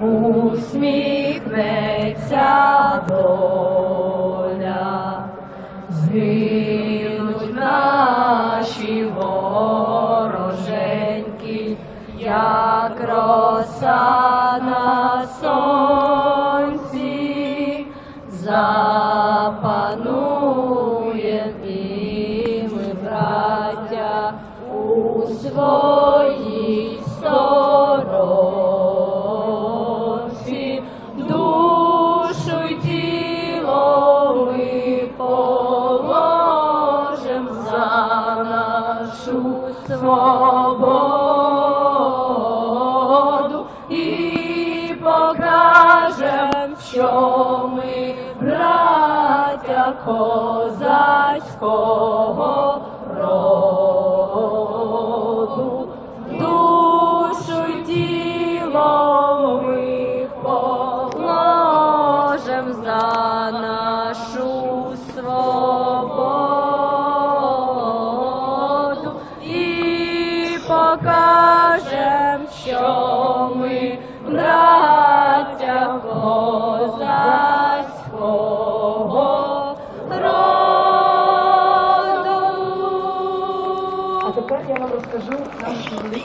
усміхнеться доля, згинуть наші вороженьки, як роса на сонці, запануєм і ми, браття, у своїй душу й тіло за нашу свободу і покажем, що ми браття козацького свободу і покажем, що ми браття козацького роду. А тепер я вам розкажу нашу